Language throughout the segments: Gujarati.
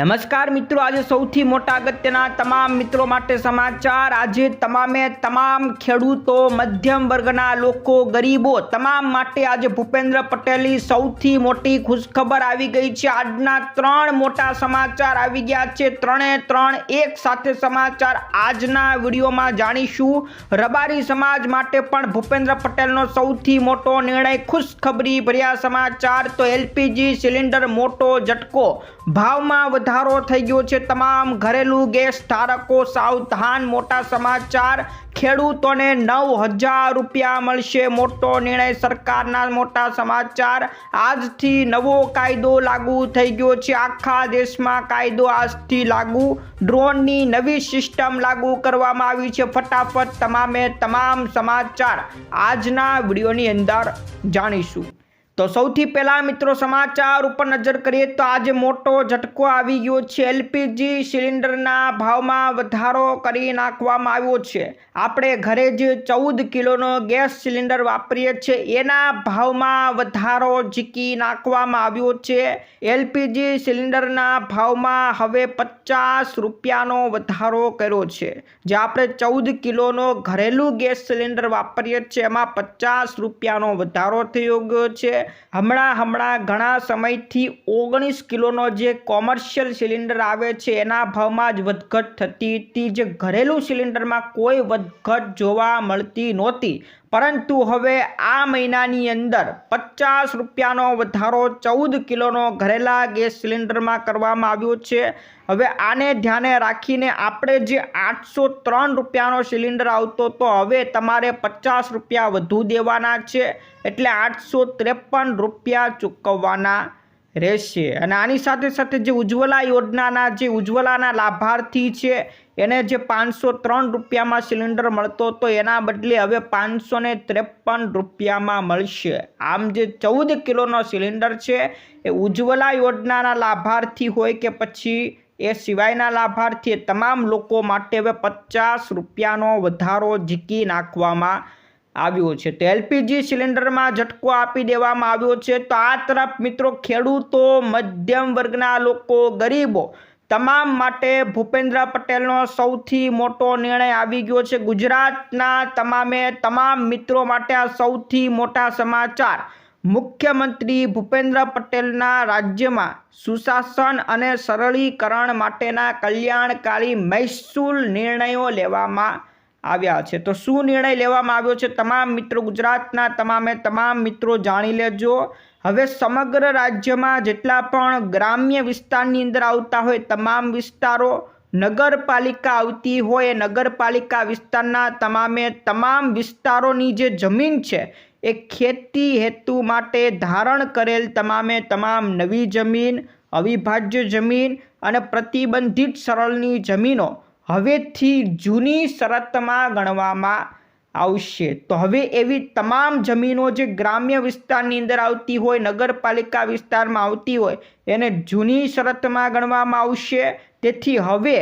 નમસ્કાર મિત્રો, આજે સૌથી મોટા અગત્યના તમામ મિત્રો માટે સમાચાર. આજે તમામે તમામ ખેડૂતો, મધ્યમ વર્ગના લોકો, ગરીબો તમામ માટે આજે ભૂપેન્દ્ર પટેલની સૌથી મોટી ખુશખબર આવી ગઈ છે. આજના ત્રણ મોટા સમાચાર આવી ગયા છે. ત્રણે ત્રણ, એક સાથે સમાચાર આજના વિડીયોમાં જાણીશું. રબારી સમાજ માટે પણ ભૂપેન્દ્ર પટેલનો સૌથી મોટો નિર્ણય ખુશખબરી ભર્યા સમાચાર. તો એલપીજી સિલિન્ડર મોટો ઝટકો. ભાવમાં વધારો થઈ ગયો છે તમામ ઘરેલું ગેસ ધારકો સાવધાન, મોટા સમાચાર. ખેડૂતોને નવ હજાર રૂપિયા મળશે મોટો નિર્ણય સરકારના મોટા સમાચાર. આજથી નવો કાયદો લાગુ થઈ ગયો છે. આખા દેશમાં કાયદો આજથી લાગુ. ડ્રોનની નવી સિસ્ટમ લાગુ કરવામાં આવી છે. ફટાફટ તમામે તમામ સમાચાર આજના વિડીયોની અંદર જાણીશું. તો સૌથી પહેલાં મિત્રો સમાચાર ઉપર નજર કરીએ તો આજે મોટો ઝટકો આવી ગયો છે. એલપીજી સિલિન્ડરના ભાવમાં વધારો કરી નાખવામાં આવ્યો છે. આપણે ઘરે જે ચૌદ કિલોનો ગેસ સિલિન્ડર વાપરીએ છીએ. એના ભાવમાં વધારો ઝીકી નાખવામાં આવ્યો છે. એલપીજી સિલિન્ડરના ભાવમાં હવે પચાસ રૂપિયાનો વધારો કર્યો છે. જે આપણે ચૌદ કિલોનો ઘરેલું ગેસ સિલિન્ડર વાપરીએ છીએ, એમાં પચાસ રૂપિયાનો વધારો થઈ ગયો છે. હમણાં હમણાં ઘણા સમયથી ઓગણીસ કિલોનો જે કોમર્શિયલ સિલિન્ડર આવે છે, એના ભાવમાં જ વધઘટ થતી હતી. જે ઘરેલું સિલિન્ડરમાં કોઈ વધઘટ જોવા મળતી નહોતી. પરંતુ હવે આ મહિનાની અંદર પચાસ રૂપિયાનો વધારો ચૌદ કિલોનો ઘરેલા ગેસ સિલિન્ડરમાં કરવામાં આવ્યો છે. હવે આને ધ્યાને રાખીને આપણે જે આઠસો ત્રણ રૂપિયાનો સિલિન્ડર આવતો તો હવે તમારે પચાસ રૂપિયા વધુ દેવાના છે. એટલે આઠસો ત્રેપન રૂપિયા ચૂકવવાના રહેશે. અને આની સાથે સાથે જે ઉજ્જવલા યોજનાના જે ઉજ્જવલાના લાભાર્થી છે, એને જે પાંચસો ત્રણ રૂપિયામાં સિલિન્ડર મળતો હતો, એના બદલે હવે પાંચસો ને ત્રેપન રૂપિયામાં મળશે. આમ જે ચૌદ કિલોનો સિલિન્ડર છે, એ ઉજ્જવલા યોજનાના લાભાર્થી હોય કે પછી એ સિવાયના લાભાર્થી તમામ લોકો માટે હવે પચાસ રૂપિયાનો વધારો ઝીકી નાખવામાં આવ્યો છે. તો એલપીજી સિલિન્ડરમાં ઝટકો આપી દેવામાં આવ્યો છે. તો આ તરફ મિત્રો ખેડૂતો, મધ્યમ વર્ગના લોકો, ગરીબો તમામ માટે ભૂપેન્દ્ર પટેલનો સૌથી મોટો નિર્ણય આવી ગયો છે. ગુજરાતના તમામે તમામ મિત્રો માટે આ સૌથી મોટા સમાચાર. મુખ્યમંત્રી ભૂપેન્દ્ર પટેલના રાજ્યમાં સુશાસન અને સરળીકરણ માટેના કલ્યાણકારી મહેસૂલ નિર્ણયો લેવામાં આવ્યા છે. તો શું નિર્ણય લેવામાં આવ્યો છે? તમામ મિત્રો ગુજરાતના તમામે તમામ મિત્રો જાણી લેજો. હવે સમગ્ર રાજ્યમાં જેટલા પણ ગ્રામ્ય વિસ્તારની અંદર આવતા હોય, તમામ વિસ્તારો નગરપાલિકા આવતી હોય નગરપાલિકા વિસ્તારના તમામે તમામ વિસ્તારોની જે જમીન છે, એ ખેતી હેતુ માટે ધારણ કરેલ તમામે તમામ નવી જમીન, અવિભાજ્ય જમીન અને પ્રતિબંધિત સરળની જમીનો હવેથી જૂની શરતમાં ગણવામાં આવશે. તો હવે એવી તમામ જમીનો જે ગ્રામ્ય વિસ્તારની અંદર આવતી હોય, નગરપાલિકા વિસ્તારમાં આવતી હોય, એને જૂની શરતમાં ગણવામાં આવશે. તેથી હવે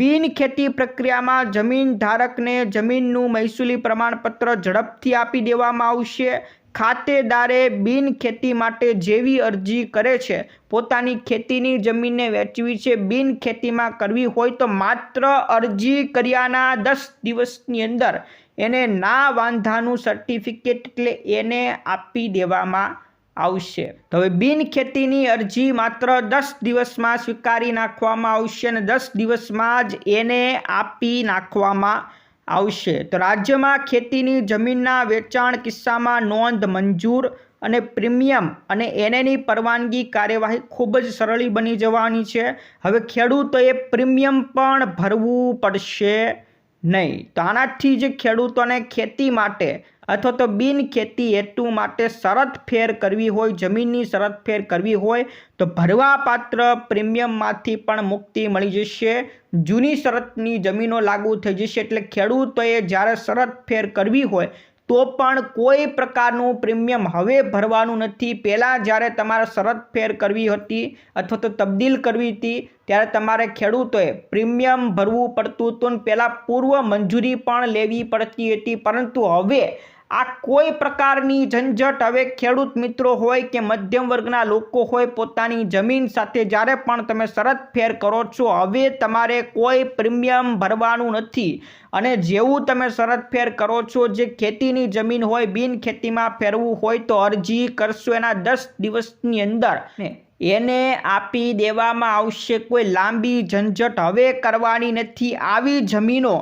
બિન ખેતી પ્રક્રિયામાં જમીન ધારકને જમીનનું મહેસૂલી પ્રમાણપત્ર ઝડપથી આપી દેવામાં આવશે. ખાતેદારે બિન ખેતી માટે જેવી અરજી કરે છે. પોતાની ખેતીની જમીનને વેચવી છે. બિન ખેતીમાં કરવી હોય તો માત્ર અરજી કર્યાના દસ દિવસની અંદર એને ના વાંધાનું સર્ટિફિકેટ એટલે એને આપી દેવામાં આવશે. હવે બિન ખેતીની અરજી માત્ર દસ દિવસમાં સ્વીકારી નાખવામાં આવશે અને દસ દિવસમાં જ એને આપી નાખવામાં આવશે. તો રાજ્યમાં ખેતીની જમીનના વેચાણ કિસ્સામાં નોંધ મંજૂર અને પ્રીમિયમ અને એનેની પરવાનગી કાર્યવાહી ખૂબ જ સરળી બની જવાની છે. હવે ખેડૂતોએ પ્રીમિયમ પણ ભરવું પડશે નહીં. તો આનાથી જે ખેડૂતોને ખેતી માટે અથવા તો બિન ખેતી હેતુ માટે શરત ફેર કરવી હોય, જમીનની શરત ફેર કરવી હોય, તો ભરવાપાત્ર પ્રીમિયમમાંથી પણ મુક્તિ મળી જશે. જૂની શરતની જમીનો લાગુ થઈ જશે એટલે ખેડૂતોએ જ્યારે શરત ફેર કરવી હોય, તો પણ કોઈ પ્રકારનું પ્રીમિયમ હવે ભરવાનું નથી. પહેલાં જ્યારે તમારે શરત ફેર કરવી હતી અથવા તો તબદીલ કરવી હતી, ત્યારે તમારે ખેડૂતોએ પ્રીમિયમ ભરવું પડતું હતું પહેલાં પૂર્વ મંજૂરી પણ લેવી પડતી હતી. પરંતુ હવે આ કોઈ પ્રકારની ઝંઝટ હવે ખેડૂત મિત્રો હોય કે મધ્યમ વર્ગના લોકો હોય પોતાની જમીન સાથે જ્યારે પણ તમે શરત ફેર કરો છો હવે તમારે કોઈ પ્રીમિયમ ભરવાનું નથી. અને જેવું તમે શરત ફેર કરો છો જે ખેતીની જમીન હોય બિન ખેતીમાં ફેરવું હોય તો અરજી કરશો એના દસ દિવસની અંદર. એને આપી દેવામાં આવશે કોઈ લાંબી ઝંઝટ. હવે કરવાની નથી. આવી જમીનો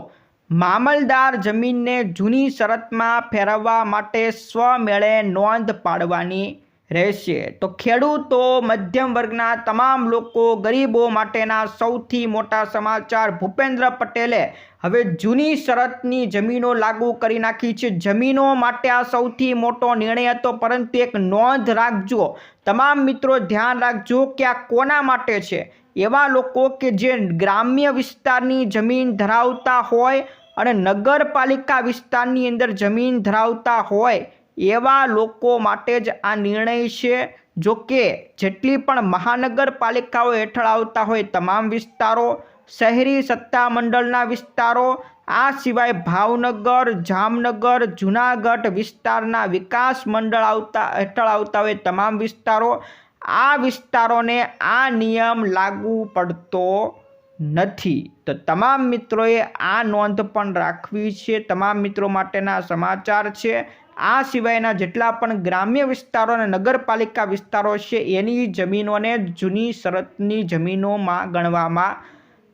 મામલદાર જમીનને જૂની શરતમાં ફેરવવા માટે સ્વમેળે નોંધ પાડવાની રહેશે. તો ખેડૂતો, મધ્યમ વર્ગના તમામ લોકો, ગરીબો માટેના સૌથી મોટા સમાચાર ભૂપેન્દ્ર પટેલે હવે જૂની શરતની જમીનો લાગુ કરી નાખી છે. જમીનો માટે આ સૌથી મોટો નિર્ણય હતો, પરંતુ એક નોંધ રાખજો. તમામ મિત્રો ધ્યાન રાખજો કે આ કોના માટે છે. એવા લોકો કે જે ગ્રામ્ય વિસ્તારની જમીન ધરાવતા હોય અને નગરપાલિકા વિસ્તારની અંદર જમીન ધરાવતા હોય એવા લોકો માટે જ આ નિર્ણય છે. જો કે જેટલી પણ મહાનગરપાલિકાઓ હેઠળ આવતા હોય તમામ વિસ્તારો, શહેરી સત્તામંડળના વિસ્તારો, આ સિવાય ભાવનગર, જામનગર, જુનાગઢ વિસ્તારના વિકાસ મંડળ આવતા હેઠળ આવતા હોય તમામ વિસ્તારો, આ વિસ્તારોને આ નિયમ લાગુ પડતો નથી. તો તમામ મિત્રોએ આ નોંધ પણ રાખવી છે. તમામ મિત્રો માટેના સમાચાર છે. આ સિવાયના જેટલા પણ ગ્રામ્ય વિસ્તારો અને નગરપાલિકા વિસ્તારો છે, એની જમીનોને જૂની શરતની જમીનોમાં ગણવામાં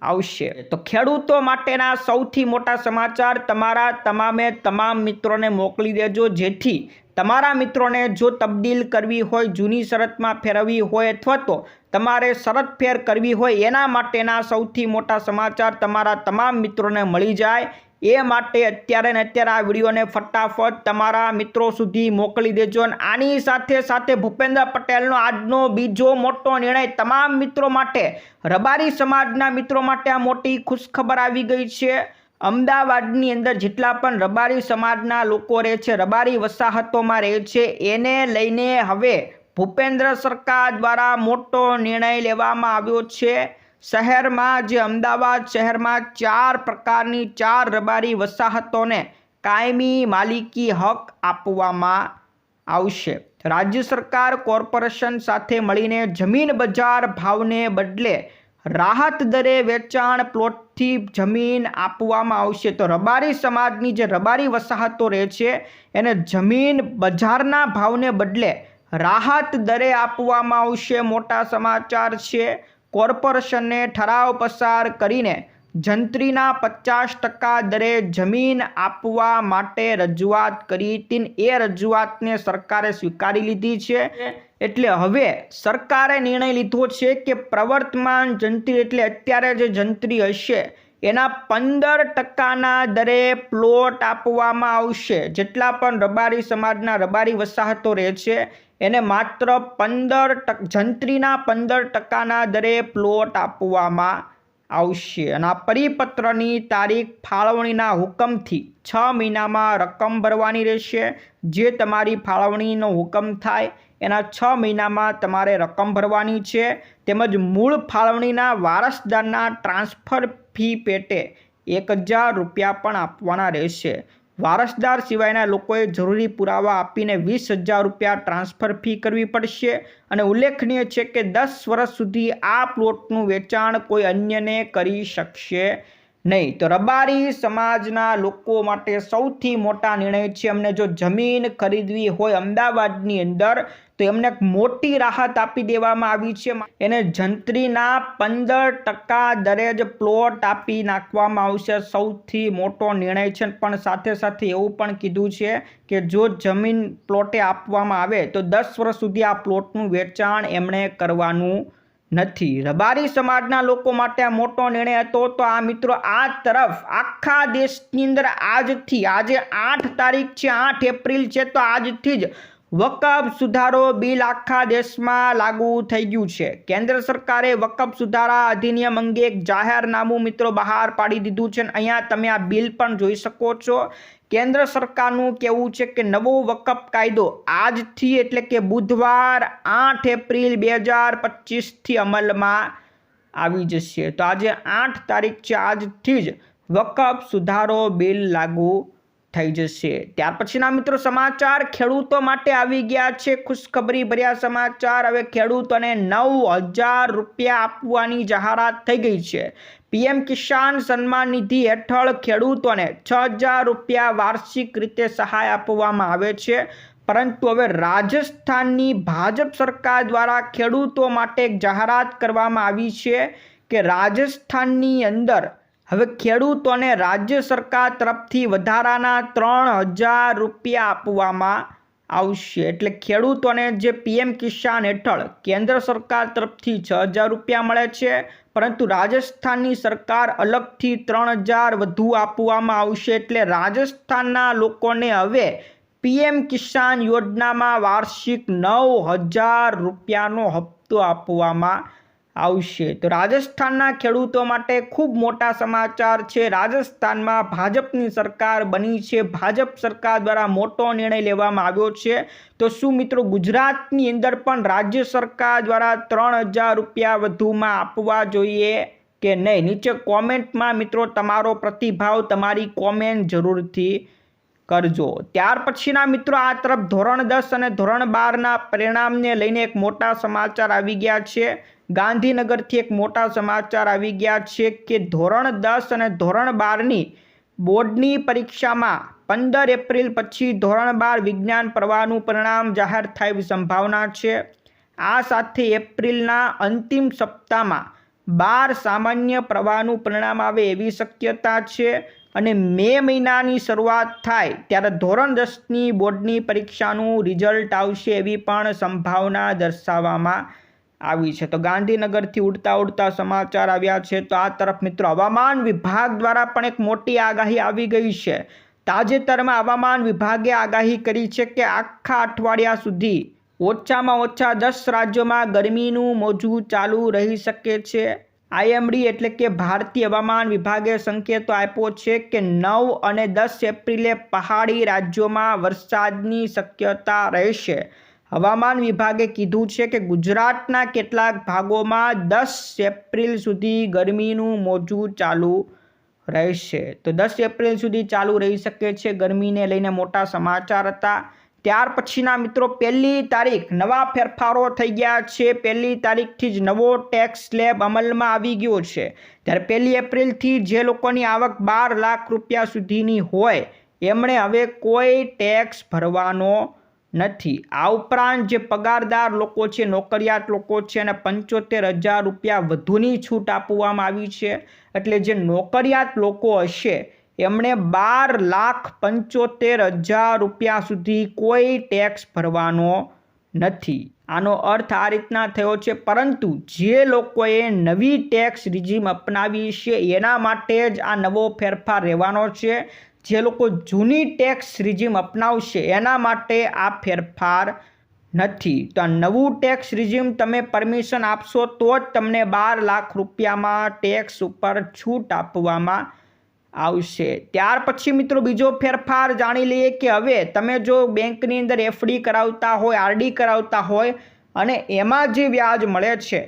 આવશે. તો ખેડૂતો માટેના સૌથી મોટા સમાચાર તમારા તમામે તમામ મિત્રોને મોકલી દેજો. જેથી તમારા મિત્રોને જો તબદીલ કરવી હોય, જૂની શરતમાં ફેરવવી હોય અથવા તો તમારે શરત ફેર કરવી હોય એના માટેના સૌથી મોટા સમાચાર તમારા તમામ મિત્રોને મળી જાય. એ માટે અત્યારે ને અત્યારે આ વિડીયોને ફટાફટ તમારા મિત્રો સુધી મોકલી દેજો અને આની સાથે સાથે ભૂપેન્દ્ર પટેલનો આજનો બીજો મોટો નિર્ણય તમામ મિત્રો માટે, રબારી સમાજના મિત્રો માટે આ મોટી ખુશખબર આવી ગઈ છે. અમદાવાદની અંદર જેટલા પણ રબારી સમાજના લોકો રહે છે, રબારી વસાહતોમાં રહે છે, એને લઈને હવે ભૂપેન્દ્ર સરકાર દ્વારા મોટો નિર્ણય લેવામાં આવ્યો છે. શહેરમાં જે અમદાવાદ શહેરમાં ચાર પ્રકારની ચાર રબારી વસાહતોને કાયમી માલિકી હક આપવામાં આવશે. રાજ્ય સરકાર કોર્પોરેશન સાથે મળીને જમીન બજાર ભાવને બદલે રાહત દરે વેચાણ પ્લોટથી જમીન આપવામાં આવશે. તો રબારી સમાજની જે રબારી વસાહતો રહે છે, એને જમીન બજારના ભાવને બદલે રાહત દરે આપવામાં આવશે મોટા સમાચાર છે. કોર્પોરેશનને ઠરાવ પસાર કરીને જંત્રીના પચાસ ટકા દરે જમીન આપવા માટે રજૂઆત કરી. હતી એ રજૂઆતને સરકારે સ્વીકારી લીધી છે. એટલે હવે સરકારે નિર્ણય લીધો છે કે પ્રવર્તમાન જંત્રી એટલે અત્યારે જે જંત્રી હશે, એના પંદર ટકાના દરે પ્લોટ આપવામાં આવશે. જેટલા પણ રબારી સમાજના રબારી વસાહતો રહે છે એને માત્ર પંદર ટક, જંત્રીના પંદર ટકાના દરે પ્લોટ આપવામાં આવશે. અને આ પરિપત્રની તારીખ ફાળવણીના હુકમથી છ મહિનામાં રકમ ભરવાની રહેશે. જે તમારી ફાળવણીનો હુકમ થાય, એના છ મહિનામાં તમારે રકમ ભરવાની છે. તેમજ મૂળ ફાળવણીના વારસદારના ટ્રાન્સફર ફી પેટે એક હજાર રૂપિયા પણ આપવાના રહેશે. વારસદાર સિવાયના લોકોએ જરૂરી પુરાવા આપીને વીસ હજાર રૂપિયા ટ્રાન્સફર ફી કરવી પડશે. અને ઉલ્લેખનીય છે કે દસ વર્ષ સુધી આ પ્લોટનું વેચાણ કોઈ અન્યને કરી શકશે નહીં. તો રબારી સમાજના લોકો માટે સૌથી મોટા નિર્ણય છે અમને જો જમીન ખરીદવી હોય અમદાવાદની અંદર તો એમને મોટી રાહત આપી દેવામાં આવી છે. એને જંત્રીના પંદર ટકા દરે જ પ્લોટ આપી નાખવામાં આવશે. સૌથી મોટો નિર્ણય છે. પણ સાથે સાથે એવું પણ કીધું છે કે જો જમીન પ્લોટે આપવામાં આવે તો દસ વર્ષ સુધી આ પ્લોટનું વેચાણ એમણે કરવાનું નથી. રબારી સમાજના લોકો માટે આ મોટો નિર્ણય હતો. તો આ મિત્રો આ તરફ આખા દેશની અંદર આજથી, આજે આઠ તારીખ છે, આઠ એપ્રિલ છે, તો આજથી જ વકફ સુધારો બિલ આખા દેશમાં લાગુ થઈ ગયું છે. કેન્દ્ર સરકારે વકફ સુધારા અધિનિયમ અંગે એક જાહેરનામું મિત્રો બહાર પાડી દીધું છે અને અહીંયા તમે આ બિલ પણ જોઈ શકો છો. કેન્દ્ર સરકારનું કહેવું છે કે નવો વકફ કાયદો આજથી એટલે કે બુધવાર આઠ એપ્રિલ બે હજાર પચીસથી અમલમાં આવી જશે. તો આજે આઠ તારીખ છે, આજથી જ વકફ સુધારો બિલ લાગુ થઈ જશે. ત્યાર પછીના મિત્રો સમાચાર, ખેડૂતો માટે આવી ગયા છે ખુશખબરી ભર્યા સમાચાર. હવે ખેડૂતોને નવ હજાર રૂપિયા આપવાની જાહેરાત થઈ ગઈ છે. પીએમ કિસાન સન્માન નિધિ હેઠળ ખેડૂતોને છ હજાર રૂપિયા વાર્ષિક રીતે સહાય આપવામાં આવે છે. પરંતુ હવે રાજસ્થાનની ભાજપ સરકાર દ્વારા ખેડૂતો માટે એક જાહેરાત કરવામાં આવી છે કે રાજસ્થાનની અંદર હવે ખેડૂતોને રાજ્ય સરકાર તરફથી વધારાના ત્રણ હજાર રૂપિયા આપવામાં આવશે. એટલે ખેડૂતોને જે પીએમ કિસાન હેઠળ કેન્દ્ર સરકાર તરફથી છ હજાર રૂપિયા મળે છે, પરંતુ રાજસ્થાનની સરકાર અલગથી ત્રણ હજાર વધુ આપવામાં આવશે. એટલે રાજસ્થાનના લોકોને હવે પીએમ કિસાન યોજનામાં વાર્ષિક નવ હજાર રૂપિયાનો હપ્તો આપવામાં આવશે. તો રાજસ્થાનના ખેડૂતો માટે ખૂબ મોટા સમાચાર છે. રાજસ્થાનમાં ભાજપની સરકાર બની છે. ભાજપ સરકાર દ્વારા મોટો નિર્ણય લેવામાં આવ્યો છે. તો શું મિત્રો ગુજરાતની અંદર પણ રાજ્ય સરકાર દ્વારા ત્રણ હજાર રૂપિયા વધુમાં આપવા જોઈએ કે નહીં? નીચે કોમેન્ટમાં મિત્રો તમારો પ્રતિભાવ, તમારી કોમેન્ટ જરૂરથી કરજો. ત્યાર પછીના મિત્રો આ તરફ ધોરણ દસ અને ધોરણ બારના પરિણામને લઈને એક મોટા સમાચાર આવી ગયા છે. ગાંધીનગરથી એક મોટા સમાચાર આવી ગયા છે કે ધોરણ દસ અને ધોરણ બારની બોર્ડની પરીક્ષામાં પંદર એપ્રિલ પછી ધોરણ બાર વિજ્ઞાન પ્રવાહનું પરિણામ જાહેર થાય સંભાવના છે. આ સાથે એપ્રિલના અંતિમ સપ્તાહમાં બાર સામાન્ય પ્રવાહનું પરિણામ આવે એવી શક્યતા છે અને મે મહિનાની શરૂઆત થાય ત્યારે ધોરણ દસની બોર્ડની પરીક્ષાનું રિઝલ્ટ આવશે એવી પણ સંભાવના દર્શાવવામાં આવી છે. તો ગાંધીનગરથી ઉડતા ઉડતા સમાચાર આવ્યા છે. તો આ તરફ મિત્રો, હવામાન વિભાગ દ્વારા પણ એક મોટી આગાહી આવી ગઈ છે. તાજેતરમાં હવામાન વિભાગે આગાહી કરી છે કે આખા અઠવાડિયા સુધી ઓછામાં ઓછા દસ રાજ્યોમાં ગરમીનું મોજું ચાલુ રહી શકે છે. આઈએમડી એટલે કે ભારતીય હવામાન વિભાગે સંકેતો આપ્યો છે કે નવ અને દસ એપ્રિલે પહાડી રાજ્યોમાં વરસાદની શક્યતા રહેશે. હવામાન વિભાગે કીધું છે કે ગુજરાતના કેટલાક ભાગોમાં દસ એપ્રિલ સુધી ગરમીનું મોજું ચાલુ રહેશે. તો દસ એપ્રિલ સુધી ચાલુ રહી શકે છે ગરમીને લઈને મોટા સમાચાર હતા. ત્યાર પછીના મિત્રો, પહેલી તારીખ નવા ફેરફારો થઈ ગયા છે. પહેલી તારીખથી જ નવો ટેક્સ સ્લેબ અમલમાં આવી ગયો છે. ત્યારે પહેલી એપ્રિલથી જે લોકોની આવક બાર લાખ રૂપિયા સુધીની હોય, એમણે હવે કોઈ ટેક્સ ભરવાનો નથી. આ ઉપરાંત જે પગારદાર લોકો છે, નોકરિયાત લોકો છે અને પંચોતેર હજાર રૂપિયા વધુની છૂટ આપવામાં આવી છે. એટલે જે નોકરિયાત લોકો હશે, એમણે બાર લાખ પંચોતેર હજાર રૂપિયા સુધી કોઈ ટેક્સ ભરવાનો નથી. આનો અર્થ આ રીતના થયો છે, પરંતુ જે લોકોએ નવી ટેક્સ રિજીમ અપનાવી છે, એના માટે જ આ નવો ફેરફાર રહેવાનો છે. જે લોકો જૂની ટેક્સ રિઝિમ અપનાવશે, એના માટે આ ફેરફાર નથી. તો આ નવું ટેક્સ રિઝિમ તમે પરમિશન આપશો તો જ તમને બાર લાખ રૂપિયામાં ટેક્સ ઉપર છૂટ આપવામાં આવશે. ત્યાર પછી મિત્રો બીજો ફેરફાર જાણી લઈએ કે હવે તમે જો બેંકની અંદર એફડી કરાવતા હોય આરડી કરાવતા હોય અને એમાં જે વ્યાજ મળે છે,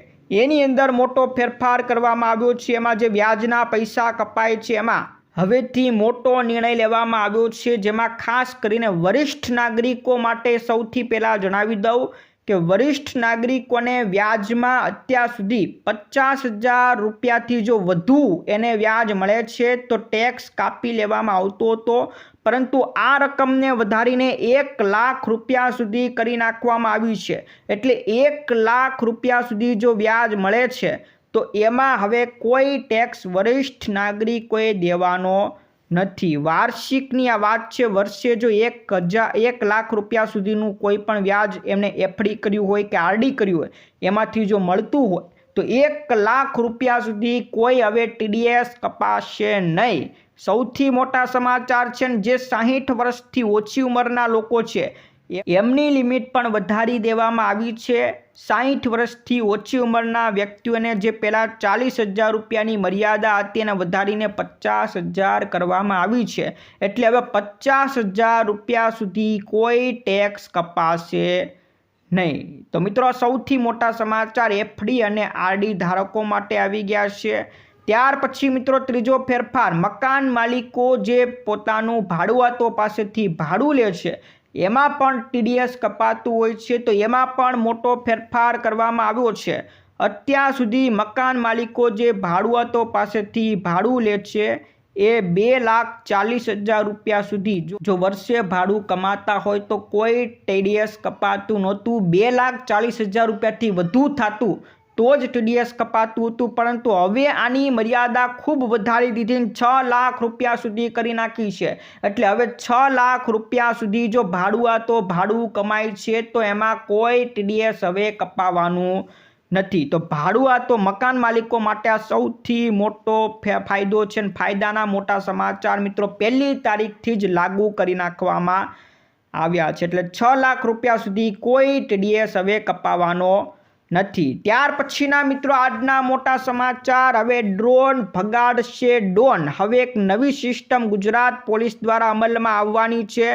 એની અંદર મોટો ફેરફાર કરવામાં આવ્યો છે. એમાં જે વ્યાજના પૈસા કપાય છે, એમાં હવેથી મોટો નિર્ણય લેવામાં આવ્યો છે, જેમાં ખાસ કરીને વરિષ્ઠ નાગરિકો માટે સૌથી પહેલાં જણાવી દઉં કે વરિષ્ઠ નાગરિકોને વ્યાજમાં અત્યાર સુધી પચાસ હજાર રૂપિયાથી જો વધુ એને વ્યાજ મળે છે, તો ટેક્સ કાપી લેવામાં આવતો હતો. પરંતુ આ રકમને વધારીને એક લાખ રૂપિયા સુધી કરી નાખવામાં આવી છે. એટલે એક લાખ રૂપિયા સુધી જો વ્યાજ મળે છે તો એમાં હવે કોઈ ટેક્સ વરિષ્ઠ નાગરિકોએ દેવાનો નથી. વાર્ષિકની આ વાત છે, વર્ષે જો એક હજાર એક લાખ રૂપિયા સુધીનું કોઈ પણ વ્યાજ એમણે એફડી કર્યું હોય કે આરડી કર્યું હોય, એમાંથી જો મળતું હોય, તો એક લાખ રૂપિયા સુધી કોઈ હવે ટીડીએસ કપાશે નહીં. સૌથી મોટા સમાચાર છે જે સાહીઠ વર્ષથી ઓછી ઉંમરના લોકો છે એમની લિમિટ પણ વધારી દેવામાં આવી છે. સાહીઠ વર્ષથી ઓછી ઉંમરના વ્યક્તિઓને જે પહેલાં ચાલીસ હજાર રૂપિયાની મર્યાદા હતી એને વધારીને પચાસ હજાર કરવામાં આવી છે. એટલે હવે પચાસ હજાર રૂપિયા સુધી કોઈ ટેક્સ કપાશે નહીં. તો મિત્રો, સૌથી મોટા સમાચાર એફડી અને આરડી ધારકો માટે આવી ગયા છે. ત્યાર પછી મિત્રો, ત્રીજો ફેરફાર. મકાન માલિકો જે પોતાનું ભાડુઆતો પાસેથી ભાડું લે છે એમાં પણ ટીડીએસ કપાતું હોય છે, તો એમાં પણ મોટો ફેરફાર કરવામાં આવ્યો છે. અત્યાર સુધી મકાન માલિકો જે ભાડુઆતો પાસેથી ભાડું લે છે, એ બે લાખ ચાલીસ હજાર રૂપિયા સુધી. જો- વર્ષે ભાડું કમાતા હોય તો કોઈ ટીડીએસ કપાતું નહોતું. બે લાખ ચાલીસ હજાર રૂપિયાથી વધુ થતું. તો જ ટીડીએસ કપાતું હતું, પરંતુ હવે આની મર્યાદા ખૂબ વધારી દીધી છ લાખ રૂપિયા સુધી કરી નાખી છે. એટલે હવે છ લાખ રૂપિયા સુધી જો ભાડુઆતો ભાડું કમાય છે, તો એમાં કોઈ ટીડીએસ હવે કપાવાનું નથી. તો ભાડુઆતો મકાન માલિકો માટે આ સૌથી મોટો ફાયદો છે અને ફાયદાના મોટા સમાચાર મિત્રો, પહેલી તારીખથી જ લાગુ કરી નાખવામાં આવ્યા છે. એટલે છ લાખ રૂપિયા સુધી કોઈ ટીડીએસ હવે કપાવાનો નથી. ત્યાર પછીના મિત્રો, આજના મોટા સમાચાર. હવે ડ્રોન ભગાડશે ડોન હવે એક નવી સિસ્ટમ ગુજરાત પોલીસ દ્વારા અમલમાં આવવાની છે.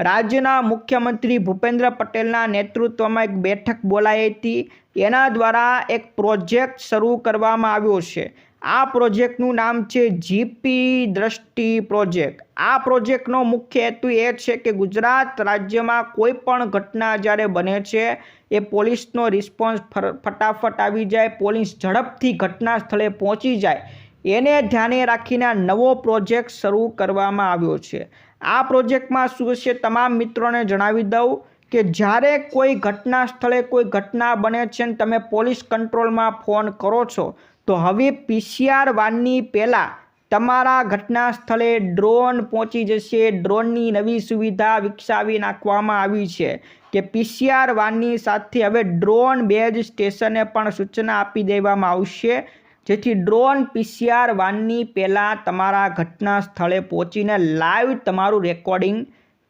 રાજ્યના મુખ્યમંત્રી ભૂપેન્દ્ર પટેલના નેતૃત્વમાં એક બેઠક બોલાઈ હતી. એના દ્વારા એક પ્રોજેક્ટ શરૂ કરવામાં આવ્યો છે. આ પ્રોજેક્ટનું નામ છે જીપી દ્રષ્ટિ પ્રોજેક્ટ. આ પ્રોજેક્ટનો મુખ્ય હેતુ એ છે કે ગુજરાત રાજ્યમાં કોઈ પણ ઘટના જ્યારે બને છે, એ પોલીસનો રિસ્પોન્સ ફટાફટ આવી જાય, પોલીસ ઝડપથી ઘટના સ્થળે પહોંચી જાય. એને ધ્યાને રાખીને નવો પ્રોજેક્ટ શરૂ કરવામાં આવ્યો છે. આ પ્રોજેક્ટમાં શું છે તમામ મિત્રોને જણાવી દઉં કે જ્યારે કોઈ ઘટના સ્થળે કોઈ ઘટના બને છે ને તમે પોલીસ કંટ્રોલમાં ફોન કરો છો તો હવે પીસીઆર વાનની પહેલાં તમારા ઘટના સ્થળે ડ્રોન પહોંચી જશે. ડ્રોનની નવી સુવિધા વિકસાવી નાખવામાં આવી છે કે પીસીઆર વાનની સાથે હવે ડ્રોન બેઝ સ્ટેશને પણ સૂચના આપી દેવામાં આવશે. જેથી ડ્રોન પીસીઆર વાનની પહેલાં તમારા ઘટના સ્થળે પહોંચીને લાઈવ તમારું રેકોર્ડિંગ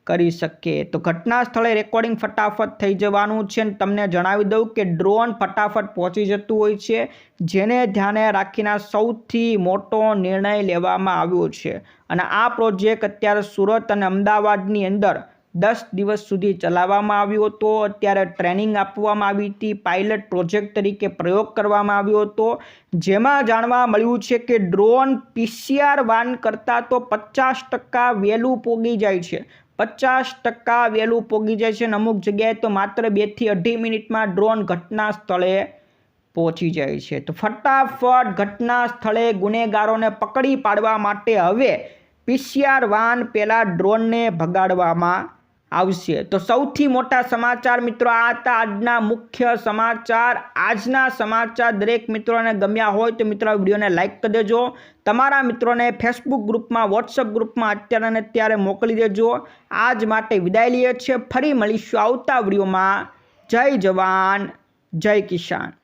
કરી શકીએ. તો ઘટના સ્થળે રેકોર્ડિંગ ફટાફટ થઈ જવાનું છે અને તમને જણાવી દઉં કે ડ્રોન ફટાફટ પહોંચી જતું હોય છે, જેને ધ્યાને રાખીને સૌથી મોટો નિર્ણય લેવામાં આવ્યો છે. અને આ પ્રોજેક્ટ અત્યારે સુરત અને અમદાવાદની અંદર દસ દિવસ સુધી ચલાવવામાં આવ્યો હતો. અત્યારે ટ્રેનિંગ આપવામાં આવી હતી. પાયલટ પ્રોજેક્ટ તરીકે પ્રયોગ કરવામાં આવ્યો હતો. જેમાં જાણવા મળ્યું છે કે ડ્રોન પીસીઆર વાન કરતાં તો પચાસ ટકા વહેલું પોગી જાય છે. પચાસ ટકા વહેલું પોગી જાય છે અને અમુક જગ્યાએ તો માત્ર બેથી અઢી મિનિટમાં ડ્રોન ઘટના સ્થળે પહોંચી જાય છે. તો ફટાફટ ઘટના સ્થળે ગુનેગારોને પકડી પાડવા માટે હવે પીસીઆર વાન પહેલાં ડ્રોનને ભગાડવામાં આવશે. તો સૌથી મોટા સમાચાર મિત્રો, આ હતા આજના મુખ્ય સમાચાર. આજના સમાચાર દરેક મિત્રોને ગમ્યા હોય તો મિત્રો વિડીયોને લાઇક કરી દેજો. તમારા મિત્રોને ફેસબુક ગ્રુપમાં વોટ્સઅપ ગ્રુપમાં અત્યારે ને અત્યારે મોકલી દેજો. આજ માટે વિદાય લઈએ છીએ. ફરી મળીશું આવતા વિડીયોમાં. જય જવાન, જય કિસાન.